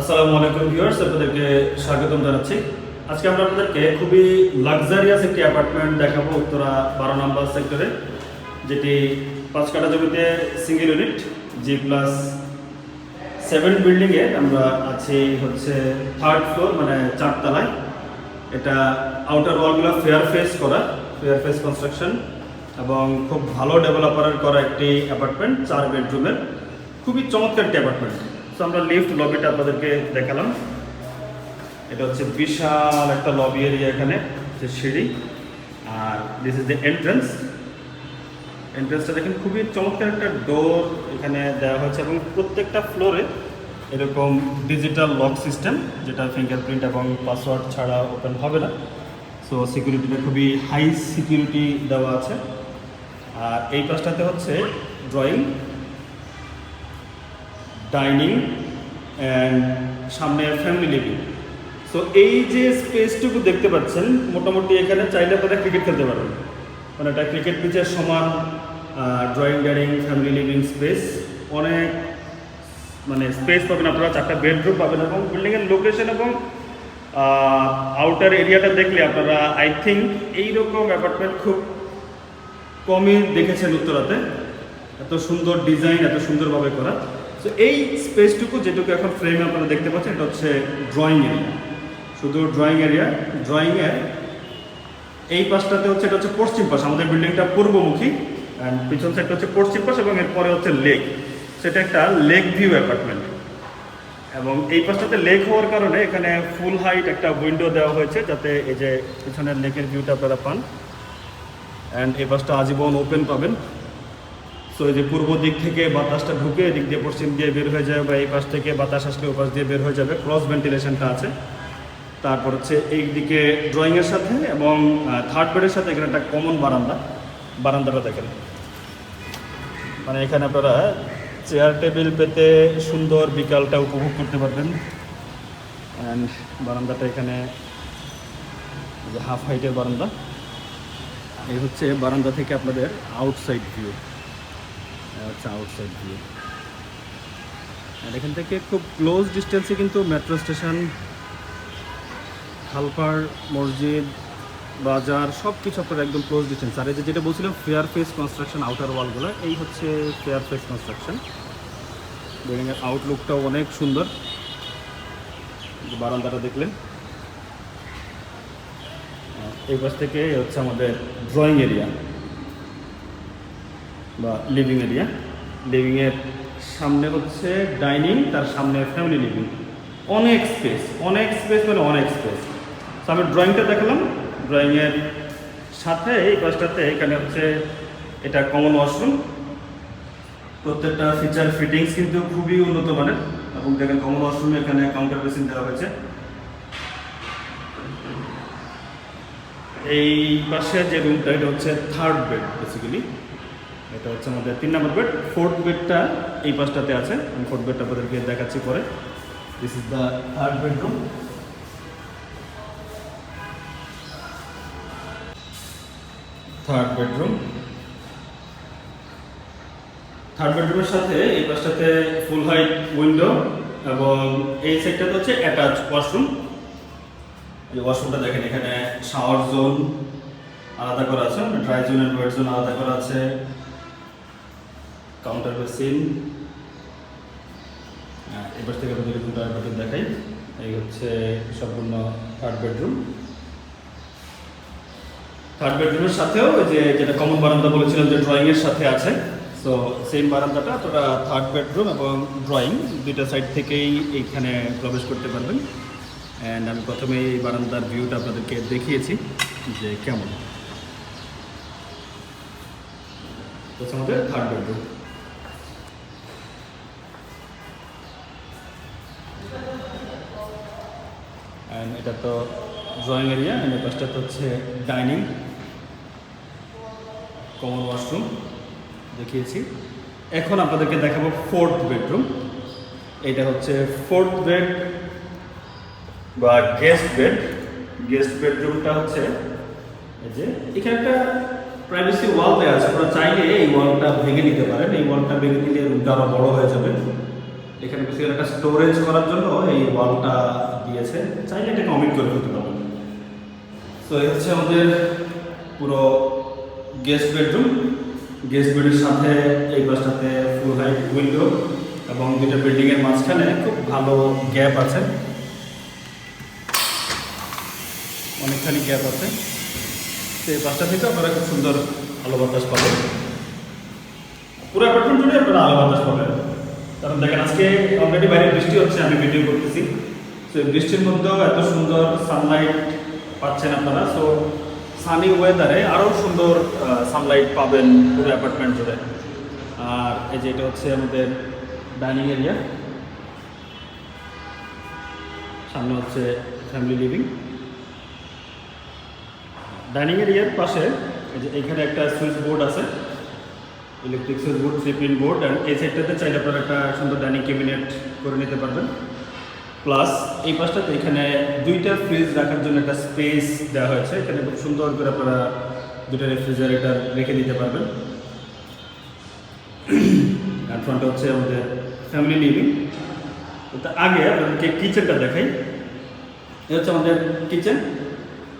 আসসালামু আলাইকুম ভিউয়ার্স, আপনাদেরকে স্বাগতম জানাচ্ছি। আজকে আমরা আপনাদেরকে খুবই লাক্সারিয়াস একটি অ্যাপার্টমেন্ট দেখাবো উত্তরা বারো নম্বর সেক্টরে যেটি পাঁচ কাটা জমিতে single unit G plus seven বিল্ডিংয়ে আমরা আছি হচ্ছে থার্ড ফ্লোর মানে চারতলায়। এটা আউটার ওয়ালগুলো ফেয়ার ফেস করা ফেয়ার ফেস কনস্ট্রাকশন এবং খুব ভালো ডেভেলপারের করা একটি অ্যাপার্টমেন্ট চার বেডরুমের খুবই চমৎকার একটি অ্যাপার্টমেন্ট তো আমরা লিফট লবিটা আপনাদেরকে দেখালাম। এটা হচ্ছে বিশাল একটা লবি এরিয়া এখানে, যে সিঁড়ি। আর দিস ইজ দ্য এন্ট্রান্স এন্ট্রান্সটা দেখেন, খুবই চমৎকার একটা ডোর এখানে দেওয়া হয়েছে এবং প্রত্যেকটা ফ্লোরে এরকম ডিজিটাল লক সিস্টেম যেটা ফিঙ্গারপ্রিন্ট এবং পাসওয়ার্ড ছাড়া ওপেন হবে না। সো সিকিউরিটিটা খুবই হাই সিকিউরিটি দেওয়া আছে। আর এই পাশটাতে হচ্ছে ড্রয়িং ডাইনিং অ্যান্ড সামনে ফ্যামিলি লিভিং সো এই যে স্পেসটুকু দেখতে পাচ্ছেন, মোটামুটি এখানে চাইলে আপনারা ক্রিকেট খেলতে পারবেন। মানে এটা ক্রিকেট পিচের সমান drawing dining family living space অনেক মানে স্পেস পাবেন আপনারা, চারটা বেডরুম পাবেন এবং বিল্ডিংয়ের লোকেশন এবং আউটার এরিয়াটা দেখলে আপনারা আই থিঙ্ক এইরকম অ্যাপার্টমেন্ট খুব কমই দেখেছেন উত্তরাতে। এত সুন্দর ডিজাইন এত সুন্দরভাবে করা। তো এই স্পেসটুকু যেটুকু এখন ফ্রেমে আপনারা দেখতে পাচ্ছেন, এটা হচ্ছে ড্রয়িং এরিয়া শুধু ড্রয়িং এরিয়া ড্রয়িংয়ের এই পাশটাতে হচ্ছে, এটা হচ্ছে পশ্চিম পাশ, আমাদের বিল্ডিংটা পূর্বমুখী অ্যান্ড পিছন সাইডটা হচ্ছে পশ্চিম পাশ এবং এরপরে হচ্ছে লেক সেটা একটা লেক ভিউ অ্যাপার্টমেন্ট এবং এই পাশটাতে লেক হওয়ার কারণে এখানে ফুল হাইট একটা উইন্ডো দেওয়া হয়েছে, যাতে এই যে পিছনের লেকের ভিউটা আপনারা পান। অ্যান্ড এই পাশটা আজীবন ওপেন পাবেন। সো এই যে পূর্ব দিক থেকে বাতাসটা ঢুকে এদিক দিয়ে পশ্চিম দিয়ে বের হয়ে যাবে বা এই পাশ থেকে বাতাস আসলে ও পাশ দিয়ে বের হয়ে যাবে। ক্রস ভেন্টিলেশনটা আছে। তারপর হচ্ছে এই দিকে ড্রয়িংয়ের সাথে এবং থার্ড বেডের সাথে এখানে একটা কমন বারান্দা। বারান্দাটা দেখেন। মানে এখানে আপনারা চেয়ার টেবিল পেতে সুন্দর বিকালটা উপভোগ করতে পারবেন। অ্যান্ড বারান্দাটা এখানে হাফ হাইটের বারান্দা। এই হচ্ছে বারান্দা থেকে আপনাদের আউটসাইড ভিউ হচ্ছে আউটসাইড ভিউ আর এখান থেকে খুব ক্লোজ ডিস্টেন্সে কিন্তু মেট্রো স্টেশন খালপার মসজিদ, বাজার সব কিছু আপনার একদম ক্লোজ ডিস্টেন্স আর এই যে যেটা বলছিলাম ফেয়ার ফেস কনস্ট্রাকশন আউটার ওয়ালগুলো এই হচ্ছে ফেয়ার ফেস কনস্ট্রাকশন বিল্ডিংয়ের আউটলুকটাও অনেক সুন্দর। বারান্দাটা দেখলেন। এই পাশ থেকে হচ্ছে আমাদের ড্রয়িং এরিয়া বা লিভিং এরিয়া লিভিংয়ের সামনে হচ্ছে ডাইনিং তার সামনে ফ্যামিলি লিভিং অনেক স্পেস অনেক স্পেস মানে অনেক স্পেস তো আমি ড্রয়িংটা দেখলাম। ড্রয়িংয়ের সাথে, এই পাশটাতে এখানে হচ্ছে এটা কমন ওয়াশরুম প্রত্যেকটা ফিচার ফিটিংস কিন্তু খুবই উন্নত মানের। এবং দেখেন কমন ওয়াশরুমে এখানে কাউন্টার বেসিন দেওয়া হয়েছে। এই পাশে যে রুমটা এটা হচ্ছে থার্ড বেড বেসিক্যালি এটা হচ্ছে আমাদের তিন নম্বর বেড ফোর্থ বেডটা এই পাশটাতে আছে। আমি ফোর্থ বেডটা আপনাদেরকে দেখাচ্ছি পরে। This is the third bedroom third bedroom third বেডরুমের সাথে এই পাশটাতে ফুল হাইট উইন্ডো এবং এই সেটটাতে হচ্ছে অ্যাটাচ ওয়াশরুম এই ওয়াশরুমটা দেখেন, এখানে শাওয়ার জোন আলাদা করা আছে dry zone and wet zone আলাদা করা আছে। কাউন্টার বেসিন এবার থেকে আপনাদের একটু ড্রাইভারটি দেখাই। এই হচ্ছে সম্পূর্ণ থার্ড বেডরুম থার্ড বেডরুমের সাথেও যে যেটা কমন বারান্দা বলেছিলাম যে ড্রয়িংয়ের সাথে আছে। সো সেম বারান্দাটা তোরা থার্ড বেডরুম এবং ড্রয়িং দুইটা সাইড থেকেই এইখানে প্রবেশ করতে পারবেন। অ্যান্ড আমি প্রথমে এই বারান্দার ভিউটা আপনাদেরকে দেখিয়েছি যে কেমন। তো হচ্ছে আমাদের থার্ড বেডরুম অ্যান্ড এটা তো ড্রয়িং এরিয়া অ্যান্ড পাশটা তো হচ্ছে ডাইনিং কমন ওয়াশরুম দেখিয়েছি। এখন আপনাদেরকে দেখাবো ফোর্থ বেডরুম এটা হচ্ছে ফোর্থ বেড বা গেস্ট বেড গেস্ট বেডরুমটা হচ্ছে এই যে এখানে একটা প্রাইভেসি ওয়াল দেওয়া আছে। আপনারা চাইলে এই ওয়ালটা ভেঙে নিতে পারেন। এই ওয়ালটা ভেঙে নিলে রুমটা আরও বড় হয়ে যাবে। এখানে বেসিক্যালি একটা স্টোরেজ করার জন্য এই ওয়ালটা দিয়েছে। চাইলে এটাকে অমিট করে ফেলতে পারবেন তো এই হচ্ছে আমাদের পুরো গেস্ট বেডরুম গেস্ট বেডের সাথে এই বাসটাতে ফুল হাইট উইন্ডো এবং দুইটা বিল্ডিংয়ের মাঝখানে খুব ভালো গ্যাপ আছে। অনেকখানি গ্যাপ আছে। তো এই পাশটা থেকে আপনারা খুব সুন্দর আলো বাতাস পাবেন। পুরো অ্যাপার্টমেন্ট জুড়ে আপনারা আলো বাতাস পাবেন। কারণ দেখেন, আজকে অলরেডি বাইরে বৃষ্টি হচ্ছে, আমি ভিডিও করতেছি। তো বৃষ্টির মধ্যেও এত সুন্দর সানলাইট পাচ্ছেন আপনারা। সো সানি ওয়েদারে আরও সুন্দর সানলাইট পাবেন পুরো অ্যাপার্টমেন্ট জুড়ে। আর এই যে এটা হচ্ছে আমাদের ডাইনিং এরিয়া সামনে হচ্ছে ফ্যামিলি লিভিং ডাইনিং এরিয়ার পাশে এই যে এখানে একটা সুইচ বোর্ড আছে। Electric switch board three pin board and এই সাইডটাতে চাইলে আপনারা একটা সুন্দর ডাইনিং ক্যাবিনেট করে নিতে পারবেন। প্লাস এই পাশটাতে এখানে দুইটা ফ্রিজ রাখার জন্য একটা স্পেস দেওয়া হয়েছে। এখানে খুব সুন্দর করে আপনারা দুটা রেফ্রিজারেটর রেখে দিতে পারবেন। আর ফ্রন্টে হচ্ছে আমাদের ফ্যামিলি লিভিং তার আগে আপনাদেরকে কিচেনটা দেখাই। এই হচ্ছে আমাদের কিচেন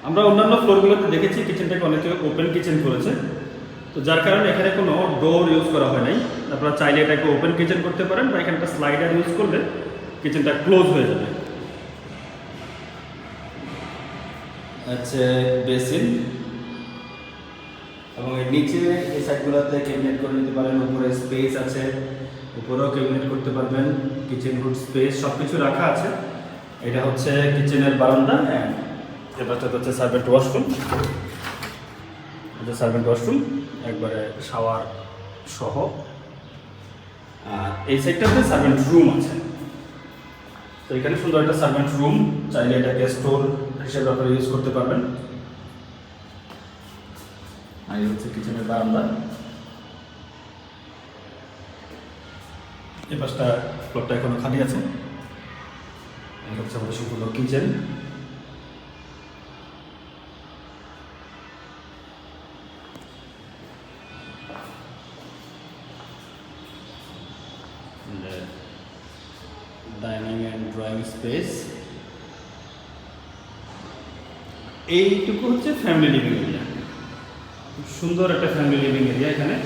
আমরা অন্যান্য ফ্লোরগুলোতে দেখেছি কিচেনটাকে অনেকে ওপেন কিচেন করেছে। তো যার কারণে এখানে কোনো ডোর ইউজ করা হয় নাই। আপনারা চাইলে এটাকে ওপেন কিচেন করতে পারেন বা এখানে স্লাইডার ইউজ করলে কিচেনটা ক্লোজ হয়ে যাবে। হচ্ছে বেসিন এবং এর নিচে এই সাইডগুলোতে ক্যাবিনেট করে নিতে পারেন। উপরে স্পেস আছে, উপরেও ক্যাবিনেট করতে পারবেন। কিচেন হুড স্পেস সব কিছু রাখা আছে। এটা হচ্ছে কিচেনের বারান্দা অ্যান্ড এবারটা হচ্ছে সার্ভেন্ট ওয়াশরুম এটা সার্ভেন্ট ওয়াশরুম একবারে শাওয়ার সহ। আর এই সাইডটাতে সার্ভেন্ট রুম আছে। তো এখানে সুন্দর একটা সার্ভেন্ট রুম চাইলে এটাকে স্টোর হিসেবে আপনারা ইউজ করতে পারবেন। আর হচ্ছে কিচেনের বারান্দা। এই পাশটা ফ্লোরটা এখনও খালি আছে। হচ্ছে আমাদের সম্পূর্ণ kitchen dining and drawing space এইটুকু হচ্ছে ফ্যামিলি লিভিং এরিয়া খুব সুন্দর একটা ফ্যামিলি লিভিং এরিয়া এখানে।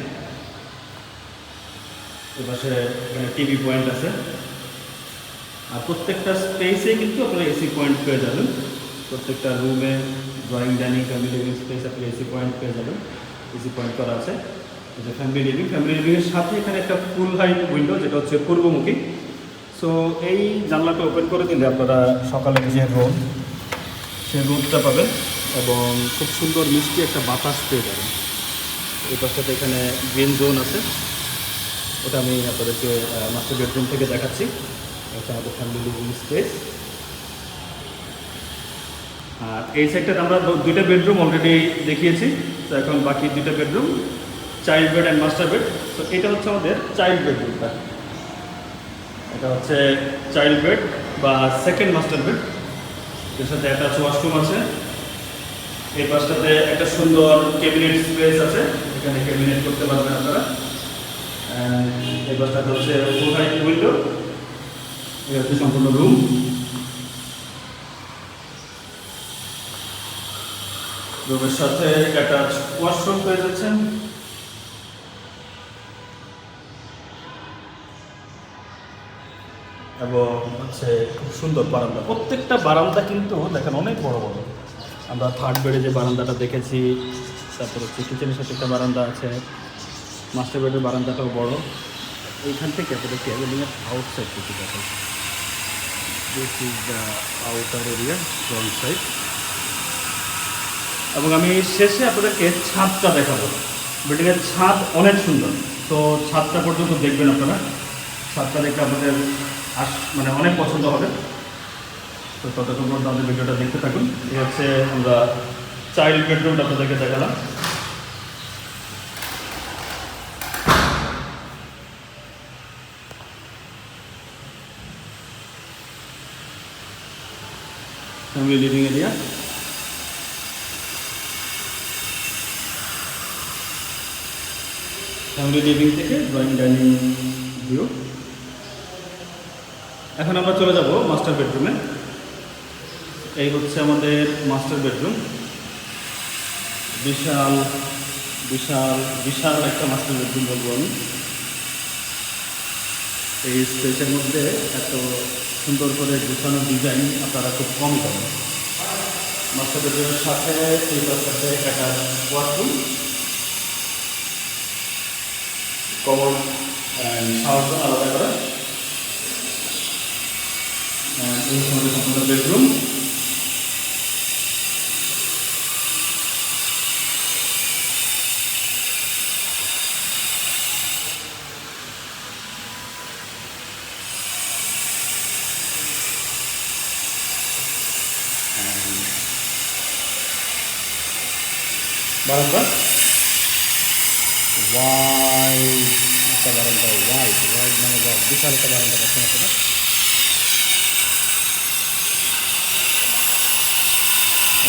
এপাশে এখানে টিভি পয়েন্ট আছে। আর প্রত্যেকটা স্পেসে কিন্তু আপনারা এসি পয়েন্ট পেয়ে যাবেন। প্রত্যেকটা রুমে drawing dining family living space আপনি এসি পয়েন্ট পেয়ে যাবেন। এসি পয়েন্ট করা আছে। এটা ফ্যামিলি লিভিং ফ্যামিলি লিভিংয়ের সাথে এখানে একটা ফুল হাইট উইন্ডো যেটা হচ্ছে পূর্বমুখী। সো এই জানলাটা ওপেন করে দিলে আপনারা সকালে যে রোদ সে রোদটা পাবেন এবং খুব সুন্দর মিষ্টি একটা বাতাস পেয়ে যাবেন। এই পাশটাতে এখানে গ্রিন জোন আছে। ওটা আমি আপনাদেরকে মাস্টার বেডরুম থেকে দেখাচ্ছি। এটা আমাদের ফ্যামিলি লিভিং স্পেস আর এই সাইডটাতে আমরা দুইটা বেডরুম অলরেডি দেখিয়েছি। তো এখন বাকি দুইটা bedroom child bed and master bed তো এটা হচ্ছে আমাদের চাইল্ড বেড বেডরুমটা এটা হচ্ছে চাইল্ড বেড বা সেকেন্ড মাস্টার বেড এর সাথে অ্যাটাচ ওয়াশরুম আছে। এর পাশটাতে একটা সুন্দর ক্যাবিনেট স্পেস আছে। এখানে ক্যাবিনেট করতে পারবেন আপনারা। এই পাশটাতে হচ্ছে হাইট উইন্ডো এই হচ্ছে সম্পূর্ণ রুম রুমের সাথে অ্যাটাচ ওয়াশরুম পেয়ে যাচ্ছেন। এবং হচ্ছে খুব সুন্দর বারান্দা। প্রত্যেকটা বারান্দা কিন্তু দেখেন অনেক বড় বড়। আমরা থার্ড বেডে যে বারান্দাটা দেখেছি, তারপর হচ্ছে কিচেনের সাথে একটা বারান্দা আছে মাস্টার বেডের বারান্দাটাও বড়। এইখান থেকে আপনাদের ক্যাবিনেটের আউটসাইড কিছু দেখেন। This is the outer area front side এবং আমি শেষে আপনাদেরকে ছাদটা দেখাবো। বিল্ডিংয়ের ছাদ অনেক সুন্দর। তো ছাদটা পর্যন্ত দেখবেন আপনারা। ছাদটা দেখে আপনাদের আস মানে অনেক পছন্দ হবে। তো ততক্ষণ পর্যন্ত আমাদের ভিডিওটা দেখতে থাকুন। এই হচ্ছে আমরা চাইল্ড বেডরুমটা আপনাদেরকে দেখালাম। Family living area family living থেকে ড্রয়িং ডাইনিং ভিউ এখন আমরা চলে যাব মাস্টার বেডরুমে এই হচ্ছে আমাদের মাস্টার বেডরুম বিশাল বিশাল বিশাল একটা মাস্টার বেডরুম বলব আমি। এই স্পেসের মধ্যে এত সুন্দর করে গুছানো ডিজাইন আপনারা খুব কম পাবেন। মাস্টার বেডরুমের সাথে এই পাশে একটা ওয়াশরুম কমন শাওয়ার আলাদা করা। এই আমাদের সম্পূর্ণ বেডরুম বারান্দা ওয়াইড একটা বারান্দা ওয়াইড ওয়াইড মানে বিশাল একটা বারান্দা পাচ্ছেন আপনারা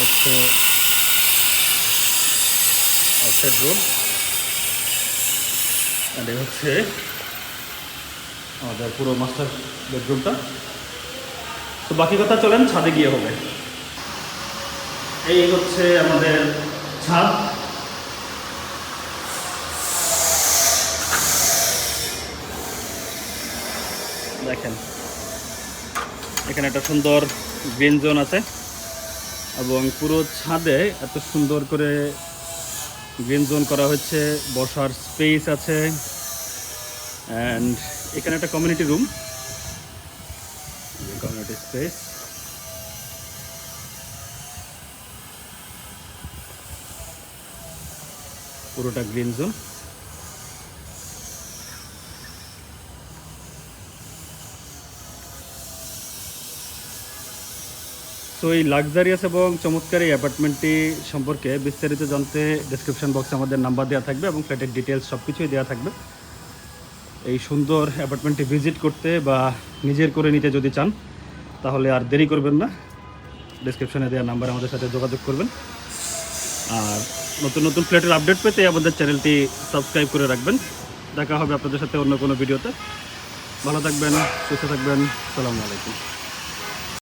হচ্ছে আউটসাইড রোড আর হচ্ছে আমাদের পুরো মাস্টার বেডরুমটা তো বাকি কথা চলেন, ছাদে গিয়ে হবে। এই হচ্ছে আমাদের ছাদ। দেখেন, এখানে একটা সুন্দর গ্রিন জোন আছে। এবং পুরো ছাদে এত সুন্দর করে গ্রিন জোন করা হচ্ছে বসার স্পেস আছে অ্যান্ড এখানে একটা কমিউনিটি রুম কমিউনিটি স্পেস পুরোটা গ্রিন জোন তো এই লাক্সারিয়াস এবং চমৎকার এই অ্যাপার্টমেন্টটি সম্পর্কে বিস্তারিত জানতে ডিসক্রিপশন বক্সে আমাদের নাম্বার দেওয়া থাকবে এবং ফ্ল্যাটের ডিটেলস সব কিছুই দেওয়া থাকবে। এই সুন্দর অ্যাপার্টমেন্টটি ভিজিট করতে বা নিজের করে নিতে যদি চান, তাহলে আর দেরি করবেন না। ডিসক্রিপশনে দেওয়া নাম্বার আমাদের সাথে যোগাযোগ করবেন। আর নতুন নতুন ফ্ল্যাটের আপডেট পেতে আমাদের চ্যানেলটি সাবস্ক্রাইব করে রাখবেন। দেখা হবে আপনাদের সাথে অন্য কোনো ভিডিওতে ভালো থাকবেন, সুস্থ থাকবেন। সালামু আলাইকুম।